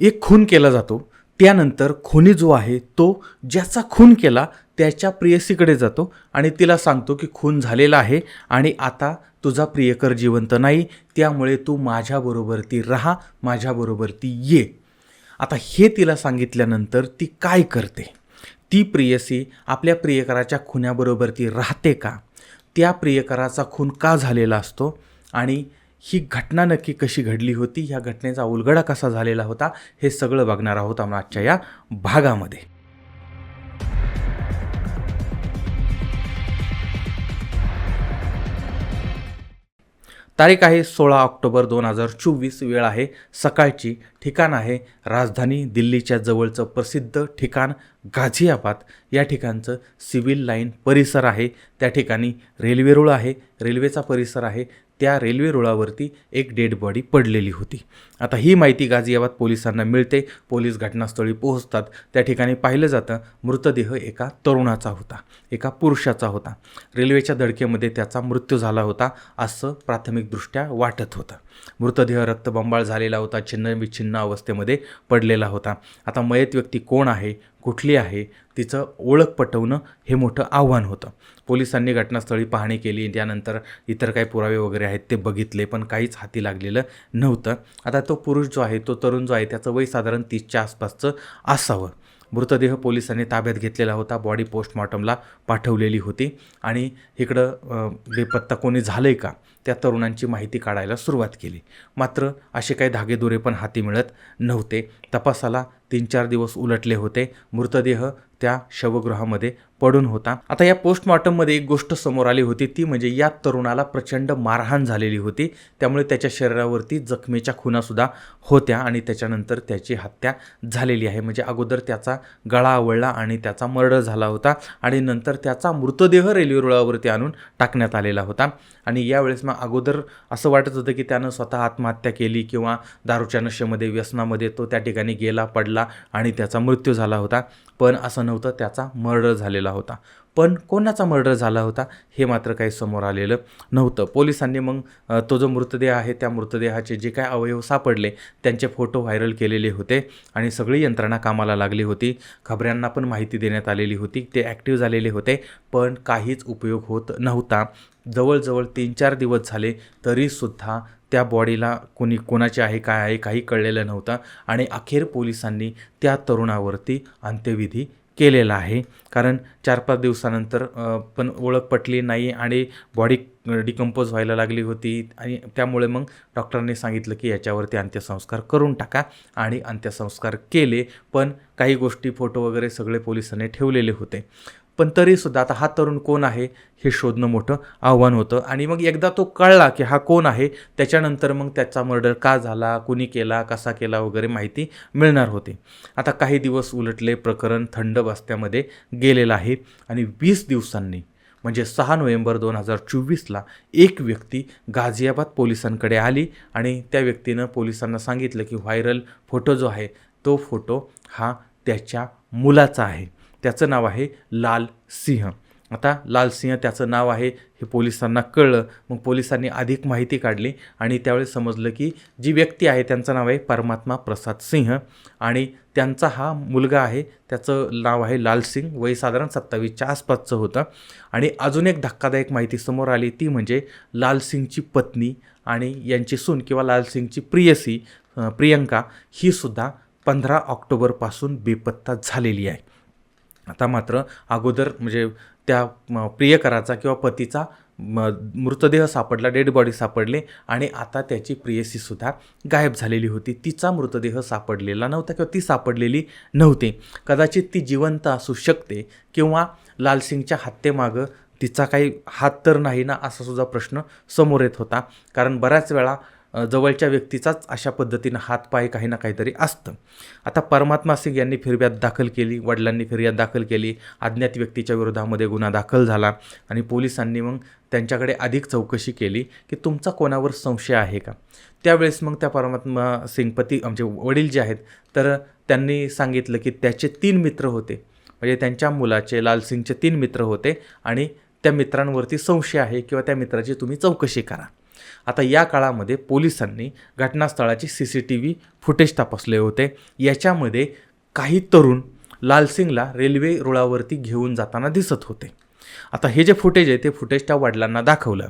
एक खून केला जातो. त्यानंतर खुनी जो आहे तो ज्याचा खून केला त्याच्या प्रेयसीकडे जातो आणि तिला सांगतो की खून झालेला आहे आणि आता तुझा प्रियकर जिवंत नाही त्यामुळे तू माझ्याबरोबर ती राहा माझ्याबरोबर ती ये. आता हे तिला सांगितल्यानंतर ती काय करते? ती प्रियसी आपल्या प्रियकराच्या खुन्याबरोबर ती राहते का? त्या प्रियकराचा खून का झालेला असतो? आणि ही घटना नक्की कशी घडली होती ह्या घटनेचा उलगडा कसा झालेला होता हे सगळं बघणार आहोत आपण आजच्या या भागामध्ये. तारीख आहे सोळा ऑक्टोबर दोन हजार चोवीस वेळ आहे सकाळची. ठिकाण आहे राजधानी दिल्लीच्या जवळचं प्रसिद्ध ठिकाण गाझियाबाद. या ठिकाणचं सिव्हिल लाईन परिसर आहे. त्या ठिकाणी रेल्वे रुळ आहे. रेल्वेचा परिसर आहे. त्या रेल्वे रुळावरती एक डेड बॉडी पडलेली होती. आता ही माहिती गाझियाबाद पोलिसांना मिळते. पोलीस घटनास्थळी पोहोचतात. त्या ठिकाणी पाहिलं जातं मृतदेह एका तरुणाचा होता एका पुरुषाचा होता. रेल्वेच्या धडकेमध्ये त्याचा मृत्यू झाला होता असं प्राथमिकदृष्ट्या वाटत होतं. मृतदेह रक्तबंबाळ झालेला होता छिन्न विच्छिन्न अवस्थेमध्ये पडलेला होता. आता मयत व्यक्ती कोण आहे कुठली आहे तिचं ओळख पटवणं हे मोठं आव्हान होतं. पोलिसांनी घटनास्थळी पाहणी केली त्यानंतर इतर काही पुरावे वगैरे आहेत ते बघितले पण काहीच हाती लागलेलं नव्हतं. आता तो पुरुष जो आहे तो तरुण जो आहे त्याचं वय साधारण तीसच्या आसपासचं असावं. मृतदेह पोलिसांनी ताब्यात घेतलेला होता. बॉडी पोस्टमॉर्टमला पाठवलेली होती. आणि इकडं बेपत्ता कोणी झालं आहे का त्या तरुणांची माहिती काढायला सुरुवात केली. मात्र असे काही धागेदोरे पण हाती मिळत नव्हते. तपासाला तीन चार दिवस उलटले होते. मृतदेह त्या शवगृहामध्ये पडून होता. आता या पोस्टमॉर्टममध्ये एक गोष्ट समोर आली होती ती म्हणजे या तरुणाला प्रचंड मारहाण झालेली होती. त्यामुळे त्याच्या शरीरावरती जखमेच्या खुणासुद्धा होत्या आणि त्याच्यानंतर त्याची हत्या झालेली आहे. म्हणजे अगोदर त्याचा गळा आवळला आणि त्याचा मर्डर झाला होता आणि नंतर त्याचा मृतदेह रेल्वे रुळावरती आणून टाकण्यात आलेला होता. आणि यावेळेस मग अगोदर असं वाटत होतं की त्यानं स्वतः आत्महत्या केली किंवा दारूच्या नशेमध्ये व्यसनामध्ये तो त्या ठिकाणी गेला पडला आणि त्याचा मृत्यू झाला होता. पण असं नव्हतं त्याचा मर्डर झालेला होता. पण कोणाचा मर्डर झाला होता? हे मात्र काही समोर आलेलं नव्हतं. पोलिसांनी मग तो जो मृतदेह आहे त्या मृतदेहाचे जे काय अवयव सापडले त्यांचे फोटो व्हायरल केलेले होते आणि सगळी यंत्रणा कामाला लागली होती. खबऱ्यांना पण माहिती देण्यात आलेली होती. ते ॲक्टिव्ह झालेले होते पण काहीच उपयोग होत नव्हता. जवळजवळ तीन चार दिवस झाले तरीसुद्धा त्या बॉडीला कोणी कोणाचे आहे काय आहे काही कळलेलं नव्हतं आणि अखेर पोलिसांनी त्या तरुणावरती अंत्यविधी केलेला आहे. कारण चार पाच दिवसानंतर पण ओळख पटली नाही आणि बॉडी डिकम्पोज व्हायला लागली होती आणि त्यामुळे मग डॉक्टरांनी सांगितलं की याच्यावरती अंत्यसंस्कार करून टाका आणि अंत्यसंस्कार केले. पण काही गोष्टी फोटो वगैरे सगळे पोलिसांनी ठेवलेले होते. पण तरीसुद्धा आता हा तरुण कोण आहे हे शोधणं मोठं आव्हान होतं. आणि मग एकदा तो कळला की हा कोण आहे त्याच्यानंतर मग त्याचा मर्डर का झाला कुणी केला कसा केला वगैरे माहिती मिळणार होती. आता काही दिवस उलटले प्रकरण थंड बस्त्यामध्ये गेलेलं आहे आणि वीस दिवसांनी म्हणजे सहा नोव्हेंबर दोन हजार चोवीसला एक व्यक्ती गाझियाबाद पोलिसांकडे आली आणि त्या व्यक्तीनं पोलिसांना सांगितलं की व्हायरल फोटो जो आहे तो फोटो हा त्याच्या मुलाचा आहे. त्याचं नाव आहे लाल सिंह. आता लाल सिंह त्याचं नाव आहे हे पोलिसांना कळलं. मग पोलिसांनी अधिक माहिती काढली आणि त्यावेळेस समजलं की जी व्यक्ती आहे त्यांचं नाव आहे परमात्मा प्रसाद सिंह आणि त्यांचा हा मुलगा आहे त्याचं नाव आहे लाल सिंग वय साधारण सत्तावीसच्या आसपासचं होतं. आणि अजून एक धक्कादायक माहिती समोर आली ती म्हणजे लाल सिंगची पत्नी आणि यांची सून किंवा लाल सिंगची प्रियसी प्रियंका ही सुद्धा पंधरा ऑक्टोबरपासून बेपत्ता झालेली आहे. आता मात्र अगोदर म्हणजे त्या प्रियकराचा किंवा पतीचा म, मृतदेह सापडला डेड बॉडी सापडले आणि आता त्याची प्रियसीसुद्धा गायब झालेली होती. तिचा मृतदेह सापडलेला नव्हता किंवा ती सापडलेली नव्हती. कदाचित ती जिवंत असू शकते किंवा लालसिंगच्या हत्येमागं तिचा काही हात तर नाही ना असा सुद्धा प्रश्न समोर येत होता. कारण बऱ्याच वेळा जवळच्या व्यक्तीचाच अशा पद्धतीनं हातपाय काही ना काहीतरी असतं. आता परमात्मा सिंग यांनी फिर्याद दाखल केली वडिलांनी फिर्याद दाखल केली अज्ञात व्यक्तीच्या विरोधामध्ये गुन्हा दाखल झाला आणि पोलिसांनी मग त्यांच्याकडे अधिक चौकशी केली की तुमचा कोणावर संशय आहे का? त्यावेळेस मग त्या परमात्मा सिंग पती म्हणजे वडील जे आहेत तर त्यांनी सांगितलं की त्याचे तीन मित्र होते. म्हणजे त्यांच्या मुलाचे लालसिंगचे तीन मित्र होते आणि त्या मित्रांवरती संशय आहे किंवा त्या मित्राची तुम्ही चौकशी करा. आता या काळामध्ये पोलिसांनी घटनास्थळाची C C T V footage तपासले होते. याच्यामध्ये काही तरुण लालसिंगला रेल्वे रुळावरती घेऊन जाताना दिसत होते. आता हे जे फुटेज आहे ते फुटेज त्या वडिलांना दाखवलं.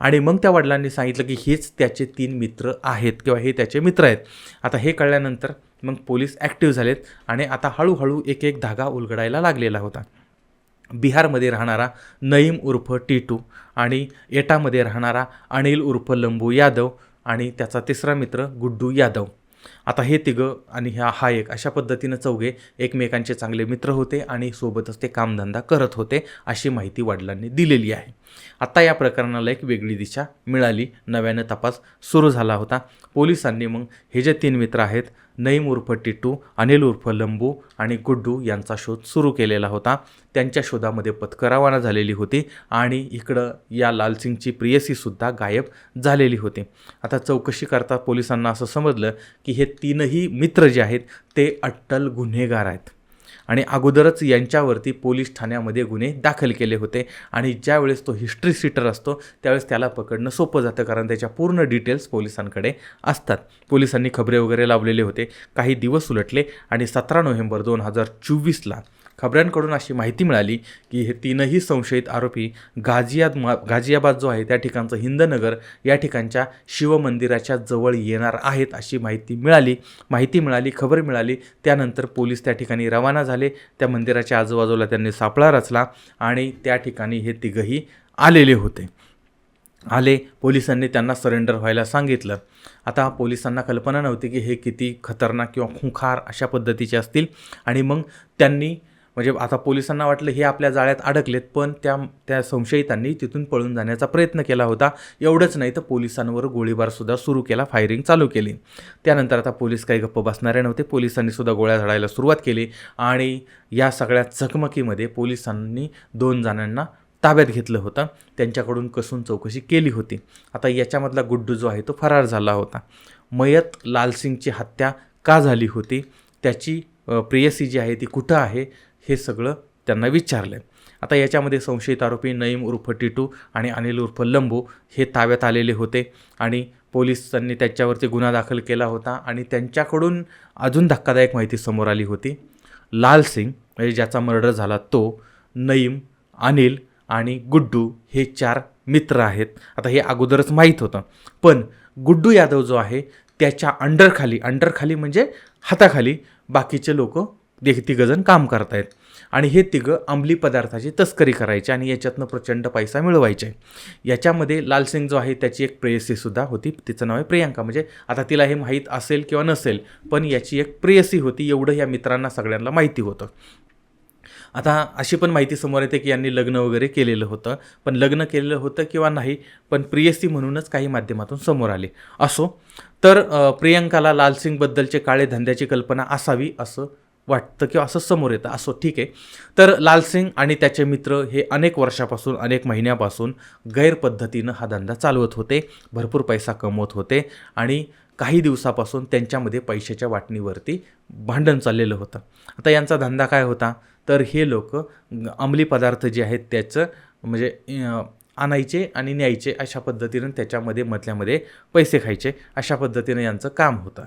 आणि मग त्या वडिलांनी सांगितलं की हेच त्याचे तीन मित्र आहेत किंवा हे त्याचे मित्र आहेत. आता हे कळल्यानंतर मग पोलीस ॲक्टिव्ह झालेत आणि आता हळूहळू एक एक धागा उलगडायला लागलेला होता. बिहारमध्ये राहणारा नईम उर्फ टीटू आणि एटामध्ये राहणारा अनिल उर्फ लंबू यादव आणि त्याचा तिसरा मित्र गुड्डू यादव. आता हे तिघं आणि ह्या हा एक अशा पद्धतीनं चौघे एकमेकांचे चांगले मित्र होते आणि सोबतच ते कामधंदा करत होते अशी माहिती वडिलांनी दिलेली आहे. आता या प्रकरणाला एक वेगळी दिशा मिळाली. नव्यानं तपास सुरू झाला होता. पोलिसांनी मग हे जे तीन मित्र आहेत नईम उर्फ टिट्टू अनिल उर्फ लंबू आणि गुड्डू यांचा शोध सुरू केलेला होता. त्यांच्या शोधामध्ये पथकं रवाना झालेली होती आणि इकडं या लालसिंगची प्रियसीसुद्धा गायब झालेली होती. आता चौकशी करता पोलिसांना असं समजलं की हे तीनही मित्र जे आहेत ते अट्टल गुन्हेगार आहेत. आणि अगोदरच यांच्यावरती पोलीस ठाण्यामध्ये गुन्हे दाखल केले होते. आणि ज्यावेळेस तो हिस्ट्री सीटर असतो त्यावेळेस त्याला पकडणं सोपं जातं कारण त्याच्या पूर्ण डिटेल्स पोलिसांकडे असतात. पोलिसांनी खबरे वगैरे लावलेले होते. काही दिवस उलटले आणि सतरा नोव्हेंबर दोन हजार चोवीसला खबऱ्यांकडून अशी माहिती मिळाली की हे तीनही संशयित आरोपी गाझियाद मा गाझियाबाद जो आहे त्या ठिकाणचं हिंदनगर या ठिकाणच्या शिवमंदिराच्या जवळ येणार आहेत अशी माहिती मिळाली. माहिती मिळाली खबर मिळाली. त्यानंतर पोलीस त्या ठिकाणी रवाना झाले. त्या मंदिराच्या आजूबाजूला त्यांनी सापळा रचला आणि त्या ठिकाणी हे तिघंही आलेले होते. आले पोलिसांनी त्यांना सरेंडर व्हायला सांगितलं. आता पोलिसांना कल्पना नव्हती की हे किती खतरनाक किंवा खुंखार अशा पद्धतीचे असतील. आणि मग त्यांनी म्हणजे आता पोलिसांना वाटलं हे आपल्या जाळ्यात अडकलेत पण त्या त्या संशयितांनी तिथून पळून जाण्याचा प्रयत्न केला होता. एवढंच नाही तर पोलिसांवर गोळीबारसुद्धा सुरू केला फायरिंग चालू केली. त्यानंतर आता पोलीस काही गप्प बसणारे नव्हते पोलिसांनी सुद्धा गोळ्या झाडायला सुरुवात केली आणि या सगळ्या चकमकीमध्ये पोलिसांनी दोन जणांना ताब्यात घेतलं होतं. त्यांच्याकडून कसून चौकशी केली होती. आता याच्यामधला गुड्डू जो आहे तो फरार झाला होता. मयत लालसिंगची हत्या का झाली होती? त्याची प्रेयसी जी आहे ती कुठं आहे? हे सगळं त्यांना विचारलं आता याच्यामध्ये संशयित आरोपी नईम उर्फ टिटू आणि अनिल उर्फ लंबू हे ताब्यात आलेले होते आणि पोलिसांनी त्याच्यावरती गुन्हा दाखल केला होता आणि त्यांच्याकडून अजून धक्कादायक माहिती समोर आली होती. लाल सिंग म्हणजे ज्याचा मर्डर झाला तो नईम अनिल आणि गुड्डू हे चार मित्र आहेत. आता हे अगोदरच माहीत होतं. पण गुड्डू यादव जो आहे त्याच्या अंडरखाली अंडरखाली म्हणजे हाताखाली बाकीचे लोक ते तिघंजण काम करतायत. आणि हे तिघं अंमली पदार्थाची तस्करी करायचे आणि याच्यातनं प्रचंड पैसा मिळवायचे. याच्यामध्ये लालसिंग जो आहे त्याची एक प्रेयसीसुद्धा होती. तिचं नाव आहे प्रियांका. म्हणजे आता तिला हे माहीत असेल किंवा नसेल पण याची एक प्रेयसी होती. एवढं या मित्रांना सगळ्यांना माहिती होतं. आता अशी पण माहिती समोर येते की यांनी लग्न वगैरे केलेलं होतं. पण लग्न केलेलं होतं किंवा नाही पण प्रियसी म्हणूनच काही माध्यमातून समोर आले. असो तर प्रियांकाला प्रियंकाला लालसिंगबद्दलचे काळे धंद्याची कल्पना असावी असं वाटतं किंवा असं समोर येतं असो ठीक आहे. तर लालसिंग आणि त्याचे मित्र हे अनेक वर्षापासून अनेक महिन्यापासून गैरपद्धतीनं हा धंदा चालवत होते भरपूर पैसा कमवत होते आणि काही दिवसापासून त्यांच्यामध्ये पैशाच्या वाटणीवरती भांडण चाललेलं होतं. आता यांचा धंदा काय होता? तर हे लोक अंमली पदार्थ जे आहेत त्याचं म्हणजे आणायचे आणि न्यायचे अशा पद्धतीनं त्याच्यामध्ये मधल्यामध्ये पैसे खायचे. अशा पद्धतीनं यांचं काम होतं.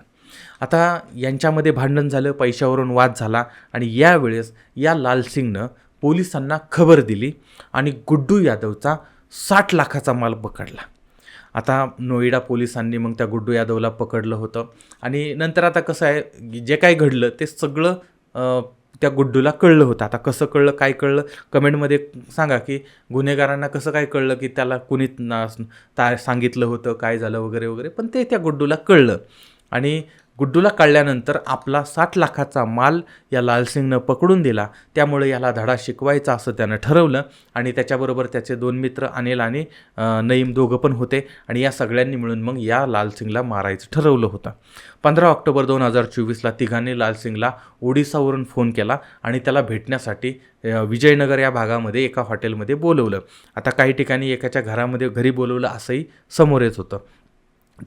आता यांच्यामध्ये भांडण झालं पैशावरून वाद झाला आणि यावेळेस या लालसिंगनं पोलिसांना खबर दिली आणि गुड्डू यादवचा साठ लाखाचा माल पकडला. आता नोएडा पोलिसांनी मग त्या गुड्डू यादवला पकडलं होतं आणि नंतर आता कसं आहे जे काय घडलं ते सगळं त्या गुड्डूला कळलं होतं. आता कसं कळलं काय कळलं? कमेंटमध्ये सांगा की गुन्हेगारांना कसं काय कळलं की त्याला कुणी ना ता सांगितलं होतं काय झालं वगैरे वगैरे. पण ते त्या गुड्डूला कळलं आणि गुड्डूला कळल्यानंतर आपला साठ लाखाचा माल या लालसिंगनं पकडून दिला. त्यामुळे याला धडा शिकवायचा असं त्यानं ठरवलं आणि त्याच्याबरोबर त्याचे दोन मित्र अनिल आणि नईम दोघं पण होते आणि या सगळ्यांनी मिळून मग या लालसिंगला मारायचं ठरवलं होतं. पंधरा ऑक्टोबर दोन हजार चोवीसला तिघांनी लालसिंगला ओडिसावरून फोन केला आणि त्याला भेटण्यासाठी विजयनगर या भागामध्ये एका हॉटेलमध्ये बोलवलं. आता काही ठिकाणी एकाच्या घरामध्ये घरी बोलवलं असंही समोर येत होतं.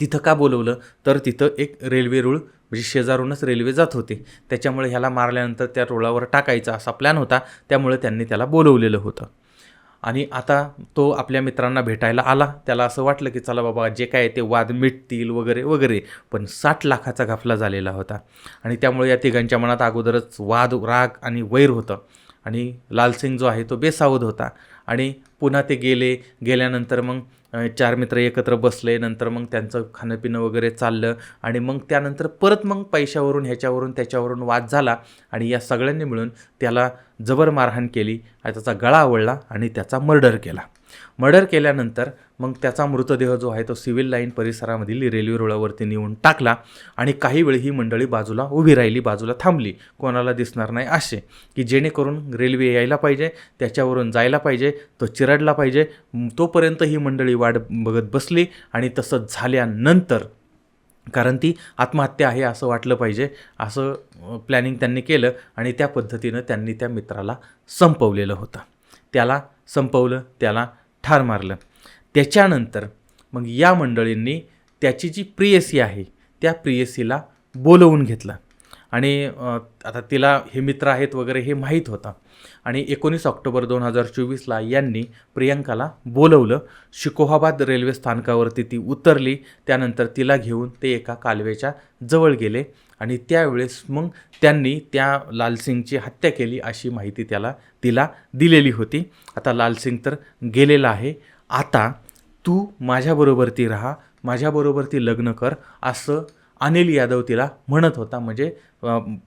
तिथं का बोलवलं? तर तिथं एक रेल्वे रूळ म्हणजे शेजारूनच रेल्वे जात होते. त्याच्यामुळे ह्याला मारल्यानंतर त्या रुळावर टाकायचा असा प्लॅन होता. त्यामुळे त्यांनी त्याला बोलवलेलं होतं. आणि आता तो आपल्या मित्रांना भेटायला आला. त्याला असं वाटलं की चला बाबा जे काय आहे ते वाद मिटतील वगैरे वगैरे. पण साठ लाखाचा घाफला झालेला होता. आणि त्यामुळे या तिघांच्या मनात अगोदरच वाद राग आणि वैर होतं. आणि लालसिंग जो आहे तो बेसावध होता. आणि पुन्हा ते गेले. गेल्यानंतर मग चार मित्र एकत्र बसले नंतर मग त्यांचं खाणंपिणं वगैरे चाललं आणि मग त्यानंतर परत मग पैशावरून ह्याच्यावरून त्याच्यावरून वाद झाला आणि या सगळ्यांनी मिळून त्याला जबर मारहाण केली आणि त्याचा गळा आवळला आणि त्याचा मर्डर केला. मर्डर केल्यानंतर मग त्याचा मृतदेह जो आहे तो सिव्हिल लाईन परिसरामधील रेल्वे रुळावरती नेऊन टाकला आणि काही वेळ ही मंडळी बाजूला उभी राहिली बाजूला थांबली. कोणाला दिसणार नाही असे की जेणेकरून रेल्वे यायला पाहिजे त्याच्यावरून जायला पाहिजे तो चिरडला पाहिजे. तोपर्यंत ही मंडळी वाट बघत बसली आणि तसं झाल्यानंतर कारण ती आत्महत्या आहे असं वाटलं पाहिजे असं प्लॅनिंग त्यांनी केलं आणि त्या पद्धतीनं त्यांनी त्या मित्राला संपवलेलं होतं. त्याला संपवलं त्याला ठार मारलं. त्याच्यानंतर मग या मंडळींनी त्याची जी प्रियसी आहे त्या प्रियसीला बोलवून घेतलं. आणि आता तिला हे मित्र आहेत वगैरे हे माहीत होता. आणि एकोणीस ऑक्टोबर दोन हजार चोवीसला यांनी प्रियंकाला बोलवलं. शिकोहाबाद रेल्वे स्थानकावरती ती उतरली. त्यानंतर तिला घेऊन ते एका कालव्याच्या जवळ गेले. आणि त्यावेळेस मग त्यांनी त्या लालसिंगची हत्या केली अशी माहिती त्याला तिला दिलेली होती. आता लालसिंग तर गेलेला आहे. आता तू माझ्याबरोबर ती राहा माझ्याबरोबर ती लग्न कर असं अनिल यादव तिला म्हणत होता. म्हणजे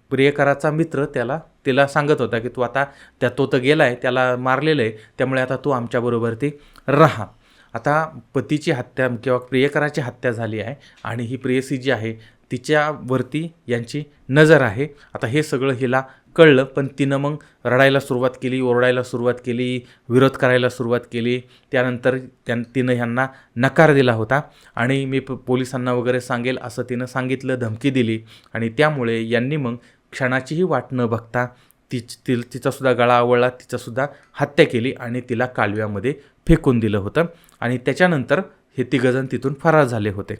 प्रियकराचा मित्र त्याला तिला सांगत होता की तू आता त्या तो तर गेला आहे त्याला मारलेलं आहे त्यामुळे आता तू आमच्याबरोबर ती राहा. आता पतीची हत्या किंवा प्रियकराची हत्या झाली आहे आणि ही प्रेयसी जी आहे तिच्यावरती यांची नजर आहे. आता हे सगळं हिला कळलं पण तिनं मग रडायला सुरुवात केली ओरडायला सुरुवात केली विरोध करायला सुरुवात केली. त्यानंतर त्यां तिनं ह्यांना नकार दिला होता. आणि मी प पोलिसांना वगैरे सांगेल असं तिनं सांगितलं धमकी दिली. आणि त्यामुळे यांनी मग क्षणाचीही वाट न बघता तिच ति तिचासुद्धा गळा आवळला तिचासुद्धा हत्या केली आणि तिला कालव्यामध्ये फेकून दिलं होतं. आणि त्याच्यानंतर हे तिघजण तिथून फरार झाले होते.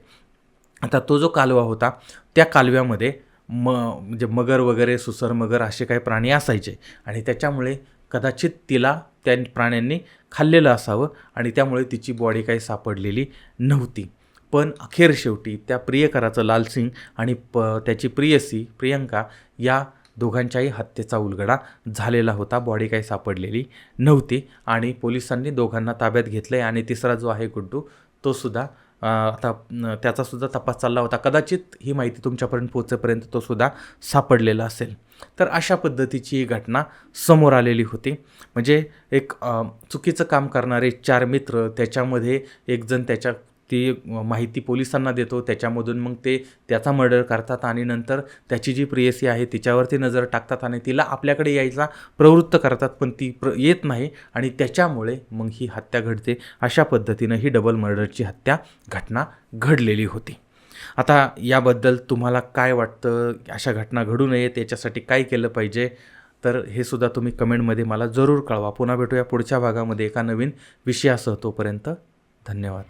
आता तो जो कालवा होता त्या कालव्यामध्ये म म्हणजे मगर वगैरे सुसर मगर असे काही प्राणी असायचे. आणि त्याच्यामुळे कदाचित तिला त्या प्राण्यांनी खाल्लेलं असावं आणि त्यामुळे तिची बॉडी काही सापडलेली नव्हती. पण अखेर शेवटी त्या प्रियकराचं लालसिंग आणि प त्याची प्रियसी प्रियंका या दोघांच्याही हत्येचा उलगडा झालेला होता. बॉडी काही सापडलेली नव्हती आणि पोलिसांनी दोघांना ताब्यात घेतलं आहे आणि तिसरा जो आहे गुड्डू तोसुद्धा आता त्याचासुद्धा तपास चालला होता. कदाचित ही माहिती तुमच्यापर्यंत पोहोचेपर्यंत तो सुद्धा सापडलेला असेल. तर अशा पद्धतीची ही घटना समोर आलेली होती. म्हणजे एक चुकीचं काम करणारे चार मित्र त्याच्यामध्ये एकजण त्याच्या ती माहिती पोलिसांना देतो त्याच्यामधून मग ते त्याचा मर्डर करतात आणि नंतर त्याची जी प्रियसी आहे तिच्यावरती नजर टाकतात आणि तिला आपल्याकडे यायचा प्रवृत्त करतात पण ती प्र येत नाही आणि त्याच्यामुळे मग ही हत्या घडते. अशा पद्धतीनं ही डबल मर्डरची हत्या घटना घडलेली होती. आता याबद्दल तुम्हाला काय वाटतं? अशा घटना घडू नयेत याच्यासाठी काय केलं पाहिजे? तर हे सुद्धा तुम्ही कमेंटमध्ये मला जरूर कळवा. पुन्हा भेटूया पुढच्या भागामध्ये एका नवीन विषयासह तोपर्यंत धन्यवाद.